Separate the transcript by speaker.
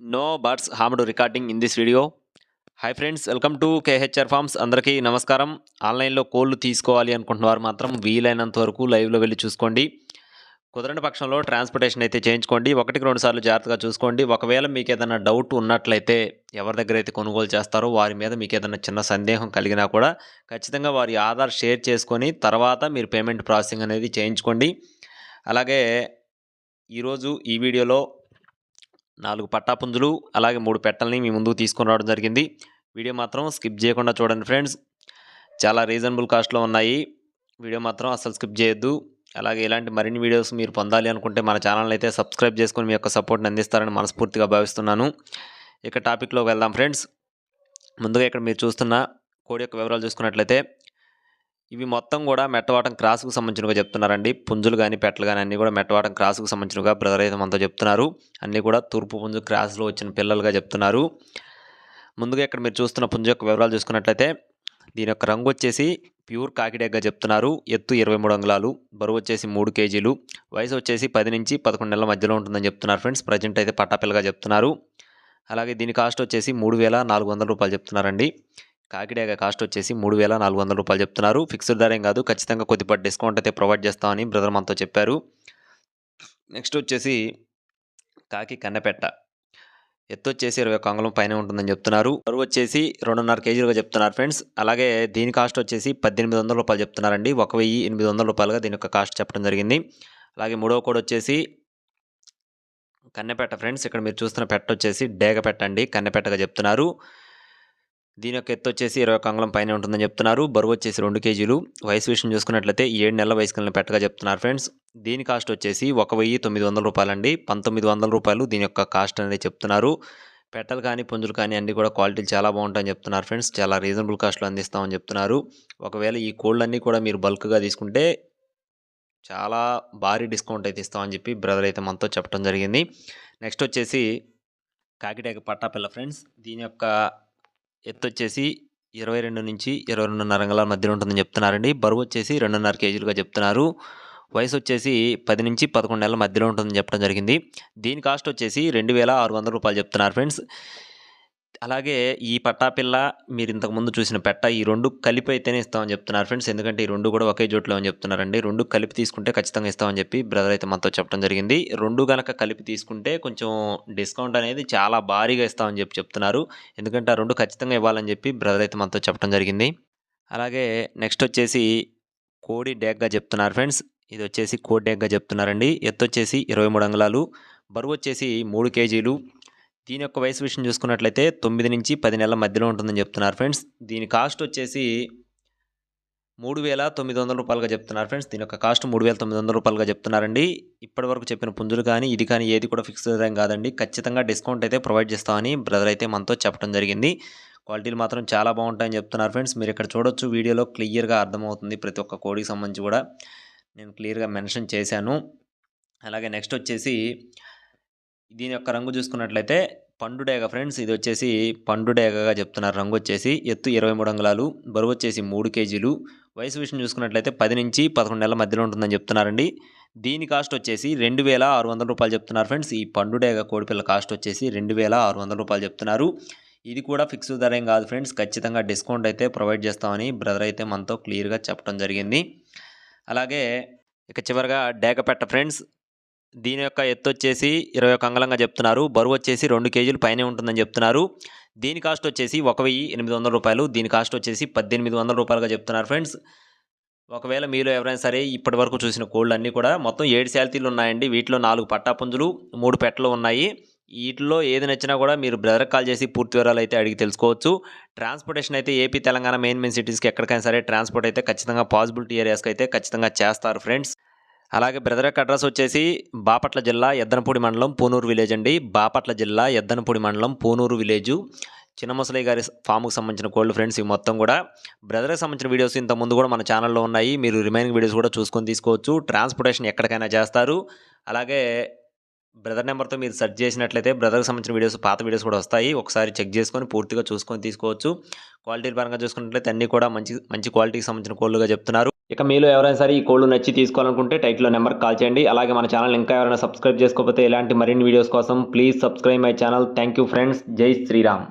Speaker 1: No birds harmed recording in this video hi friends welcome to KHR farms అందరికీ నమస్కారం. ఆన్లైన్లో కోళ్ళు తీసుకోవాలి అనుకుంటున్నవారు మాత్రం వీలైనంత వరకు లైవ్లో వెళ్ళి చూసుకోండి. కుదరని పక్షంలో ట్రాన్స్పోర్టేషన్ అయితే చేయించుకోండి. ఒకటికి రెండు సార్లు జాగ్రత్తగా చూసుకోండి. ఒకవేళ మీకు ఏదైనా డౌట్ ఉన్నట్లయితే ఎవరి దగ్గర అయితే కొనుగోలు చేస్తారో వారి మీద మీకు ఏదైనా చిన్న సందేహం కలిగినా కూడా ఖచ్చితంగా వారి ఆధార్ షేర్ చేసుకొని తర్వాత మీరు పేమెంట్ ప్రాసెసింగ్ అనేది చేయించుకోండి. అలాగే ఈరోజు ఈ వీడియోలో నాలుగు పట్టాపుంజులు అలాగే మూడు పెట్టల్ని మీ ముందుకు తీసుకొని రావడం జరిగింది. వీడియో మాత్రం స్కిప్ చేయకుండా చూడండి ఫ్రెండ్స్. చాలా రీజనబుల్ కాస్ట్లో ఉన్నాయి. వీడియో మాత్రం అసలు స్కిప్ చేయొద్దు. అలాగే ఇలాంటి మరిన్ని వీడియోస్ మీరు పొందాలి అనుకుంటే మన ఛానల్ అయితే సబ్స్క్రైబ్ చేసుకొని మీ యొక్క సపోర్ట్ని అందిస్తారని మనస్ఫూర్తిగా భావిస్తున్నాను. ఇక టాపిక్లోకి వెళ్దాం ఫ్రెండ్స్. ముందుగా ఇక్కడ మీరు చూస్తున్న కోడి యొక్క వివరాలు చూసుకున్నట్లయితే ఇవి మొత్తం కూడా మెట్టవాటం క్రాస్కు సంబంధించినగా చెప్తున్నారండి. పుంజులు కానీ పెట్టలు కానీ అన్నీ కూడా మెట్టవాటం క్రాస్కు సంబంధించినగా బ్రదర్ అయితే మనతో చెప్తున్నారు. అన్నీ కూడా తూర్పు పుంజు క్రాస్లో వచ్చిన పిల్లలుగా చెప్తున్నారు. ముందుగా ఇక్కడ మీరు చూస్తున్న పుంజు యొక్క వివరాలు చూసుకున్నట్లయితే దీని యొక్క రంగు వచ్చేసి ప్యూర్ కాకిడేగ్గా చెప్తున్నారు. ఎత్తు ఇరవై మూడు అంగుళాలు బరువు వచ్చేసి మూడు కేజీలు వయసు వచ్చేసి పది నుంచి పదకొండు నెలల మధ్యలో ఉంటుందని చెప్తున్నారు ఫ్రెండ్స్. ప్రజెంట్ అయితే పట్టాపిల్లగా చెప్తున్నారు. అలాగే దీని కాస్ట్ వచ్చేసి మూడు వేల నాలుగు వందల రూపాయలు చెప్తున్నారండి. కాకిడేగ కాస్ట్ వచ్చేసి మూడు వేల నాలుగు వందల రూపాయలు చెప్తున్నారు. ఫిక్స్డ్ ధరేం కాదు. ఖచ్చితంగా కొద్దిపాటి డిస్కౌంట్ అయితే ప్రొవైడ్ చేస్తామని బ్రదర్ మనతో చెప్పారు. నెక్స్ట్ వచ్చేసి కాకి కన్నెపెట్ట. ఎత్తు వచ్చేసి ఇరవై ఒక్క అంగుళం పైన ఉంటుందని చెప్తున్నారు. బరువు వచ్చేసి రెండున్నర కేజీలుగా చెప్తున్నారు ఫ్రెండ్స్. అలాగే దీని కాస్ట్ వచ్చేసి పద్దెనిమిది వందల రూపాయలు చెప్తున్నారండి. ఒక వెయ్యి ఎనిమిది వందల రూపాయలుగా దీని యొక్క కాస్ట్ చెప్పడం జరిగింది. అలాగే మూడవ కోడ్ వచ్చేసి కన్నెపెట్ట ఫ్రెండ్స్. ఇక్కడ మీరు చూస్తున్న పెట్ట వచ్చేసి డేగ పెట్టండి కన్నెపెట్టగా చెప్తున్నారు. దీని యొక్క ఎత్తు వచ్చేసి ఇరవై ఒక్క అంగుళం పైన ఉంటుందని చెప్తున్నారు. బరువు వచ్చేసి రెండు కేజీలు. వయసు విషయం చూసుకున్నట్లయితే ఏడు నెలల వయసు పెట్టగా చెప్తున్నారు ఫ్రెండ్స్. దీని కాస్ట్ వచ్చేసి ఒక వెయ్యి తొమ్మిది వందల రూపాయలండి. పంతొమ్మిది వందల రూపాయలు దీని యొక్క కాస్ట్ అనేది చెప్తున్నారు. పెట్టలు కానీ పుంజులు కానీ అన్నీ కూడా క్వాలిటీలు చాలా బాగుంటాయని చెప్తున్నారు ఫ్రెండ్స్. చాలా రీజనబుల్ కాస్ట్లో అందిస్తామని చెప్తున్నారు. ఒకవేళ ఈ కోళ్ళన్నీ కూడా మీరు బల్క్గా తీసుకుంటే చాలా భారీ డిస్కౌంట్ అయితే ఇస్తామని చెప్పి బ్రదర్ అయితే మనతో చెప్పడం జరిగింది. నెక్స్ట్ వచ్చేసి కాకిటేక పట్టాపిల్ల ఫ్రెండ్స్. దీని యొక్క ఎత్తు వచ్చేసి ఇరవై రెండు నుంచి ఇరవై రెండున్నర అంగళాల మధ్యలో ఉంటుందని చెప్తున్నారండి. బరువు వచ్చేసి రెండున్నర కేజీలుగా చెప్తున్నారు. వయసు వచ్చేసి పది నుంచి పదకొండు నెలల మధ్యలో ఉంటుందని చెప్పడం జరిగింది. దీని కాస్ట్ వచ్చేసి రెండు వేల ఆరు వందల రూపాయలు చెప్తున్నారు ఫ్రెండ్స్. అలాగే ఈ పట్టాపిల్ల మీరు ఇంతకుముందు చూసిన పెట్ట ఈ రెండు కలిపి అయితేనే ఇస్తామని చెప్తున్నారు ఫ్రెండ్స్ ఎందుకంటే ఈ రెండు కూడా ఒకే జోట్లో అని చెప్తున్నారండి. రెండు కలిపి తీసుకుంటే ఖచ్చితంగా ఇస్తామని చెప్పి బ్రదర్ అయితే మనతో చెప్పడం జరిగింది. రెండు కనుక కలిపి తీసుకుంటే కొంచెం డిస్కౌంట్ అనేది చాలా భారీగా ఇస్తామని చెప్పి చెప్తున్నారు. ఎందుకంటే ఆ రెండు ఖచ్చితంగా ఇవ్వాలని చెప్పి బ్రదర్ అయితే మనతో చెప్పడం జరిగింది. అలాగే నెక్స్ట్ వచ్చేసి కోడి డేగ్గా చెప్తున్నారు ఫ్రెండ్స్ ఇది వచ్చేసి కోడి డేగ్గా చెప్తున్నారండి. ఎత్తు వచ్చేసి ఇరవై మూడు అంగుళాలు. బరువు వచ్చేసి మూడు కేజీలు. దీని యొక్క వయసు విషయం చూసుకున్నట్లయితే తొమ్మిది నుంచి పది నెలల మధ్యలో ఉంటుందని చెప్తున్నారు ఫ్రెండ్స్. దీని కాస్ట్ వచ్చేసి మూడు వేల తొమ్మిది వందల రూపాయలుగా చెప్తున్నారు ఫ్రెండ్స్. దీని యొక్క కాస్ట్ మూడు వేల తొమ్మిది వందల రూపాయలుగా చెప్తున్నారండి. ఇప్పటివరకు చెప్పిన పుంజులు కానీ ఇది కానీ ఏది కూడా ఫిక్స్ ఏం కాదండి. ఖచ్చితంగా డిస్కౌంట్ అయితే ప్రొవైడ్ చేస్తామని బ్రదర్ అయితే మనతో చెప్పడం జరిగింది. క్వాలిటీలు మాత్రం చాలా బాగుంటాయని చెప్తున్నారు ఫ్రెండ్స్. మీరు ఇక్కడ చూడొచ్చు వీడియోలో క్లియర్గా అర్థమవుతుంది ప్రతి ఒక్క కోడికి సంబంధించి కూడా. నేను క్లియర్గా మెన్షన్ చేశాను. అలాగే నెక్స్ట్ వచ్చేసి దీని యొక్క రంగు చూసుకున్నట్లయితే పండుడేగ ఫ్రెండ్స్ ఇది వచ్చేసి పండుడేగగా చెప్తున్నారు. రంగు వచ్చేసి ఎత్తు ఇరవై మూడు అంగుళాలు బరువు వచ్చేసి మూడు కేజీలు. వయసు విషయం చూసుకున్నట్లయితే పది నుంచి పదకొండు నెలల మధ్యలో ఉంటుందని చెప్తున్నారండి. దీని కాస్ట్ వచ్చేసి రెండు వేల ఆరు వందల రూపాయలు చెప్తున్నారు ఫ్రెండ్స్. ఈ పండుడేగ కోడిపిల్ల కాస్ట్ వచ్చేసి రెండు వేల ఆరు వందల రూపాయలు చెప్తున్నారు. ఇది కూడా ఫిక్స్ ధర ఏం కాదు ఫ్రెండ్స్. ఖచ్చితంగా డిస్కౌంట్ అయితే ప్రొవైడ్ చేస్తామని బ్రదర్ అయితే మనతో క్లియర్గా చెప్పడం జరిగింది. అలాగే ఇక చివరిగా డేగపెట్ట ఫ్రెండ్స్ దీని యొక్క ఎత్తు వచ్చేసి ఇరవై ఒక అంగళంగా చెప్తున్నారు. బరువు వచ్చేసి రెండు కేజీలు పైనే ఉంటుందని చెప్తున్నారు. దీని కాస్ట్ వచ్చేసి ఒక వెయ్యి ఎనిమిది వందల రూపాయలు. దీని కాస్ట్ వచ్చేసి పద్దెనిమిది వందల రూపాయలుగా చెప్తున్నారు ఫ్రెండ్స్. ఒకవేళ మీలో ఎవరైనా సరే ఇప్పటి వరకు చూసిన కోళ్ళు అన్నీ కూడా మొత్తం ఏడు శాల్తీలు ఉన్నాయండి. వీటిలో నాలుగు పట్టాపుంజులు మూడు పెట్టలు ఉన్నాయి. వీటిలో ఏది నచ్చినా కూడా మీరు బ్రదర్ కాల్ చేసి పూర్తి వివరాలు అయితే అడిగి తెలుసుకోవచ్చు. ట్రాన్స్పోర్టేషన్ అయితే ఏపీ తెలంగాణ మెయిన్ మెయిన్ సిటీస్కి ఎక్కడికైనా సరే ట్రాన్స్పోర్ట్ అయితే ఖచ్చితంగా పాసిబిలిటీ ఏరియాస్కి అయితే ఖచ్చితంగా చేస్తారు ఫ్రెండ్స్. అలాగే బ్రదర్ యొక్క అడ్రస్ వచ్చేసి బాపట్ల జిల్లా ఎద్దనపూడి మండలం పూనూరు విలేజ్ అండి. బాపట్ల జిల్లా ఎద్దనపూడి మండలం పూనూరు విలేజు. చిన్న ముసలి గారి ఫామ్కు సంబంధించిన కోల్డ్ ఫ్రెండ్స్ ఇవి మొత్తం కూడా. బ్రదర్కి సంబంధించిన వీడియోస్ ఇంత ముందు కూడా మన ఛానల్లో ఉన్నాయి. మీరు రిమైనింగ్ వీడియోస్ కూడా చూసుకొని తీసుకోవచ్చు. ట్రాన్స్పోర్టేషన్ ఎక్కడికైనా చేస్తారు. అలాగే బ్రదర్ నెంబర్తో మీరు సెర్చ్ చేసినట్లయితే బ్రదర్కి సంబంధించిన వీడియోస్ పాత వీడియోస్ కూడా వస్తాయి. ఒకసారి చెక్ చేసుకొని పూర్తిగా చూసుకొని తీసుకోవచ్చు. క్వాలిటీ పరంగా చూసుకున్నట్లయితే అన్నీ కూడా మంచి మంచి క్వాలిటీకి సంబంధించిన కోళ్ళుగా చెప్తున్నారు. ఇక మీలో ఎవరైనా సరే ఈ కోళ్ళు నచ్చి తీసుకోవాలనుకుంటే టైట్లో నెంబర్ కాల్ చేయండి. అలాగే మన ఛానల్ ఇంకా ఎవరైనా సబ్స్క్రైబ్ చేసుకోకపోతే ఇలాంటి మరిన్ని వీడియోస్ కోసం please subscribe my channel. Thank you friends. Jai Sriram.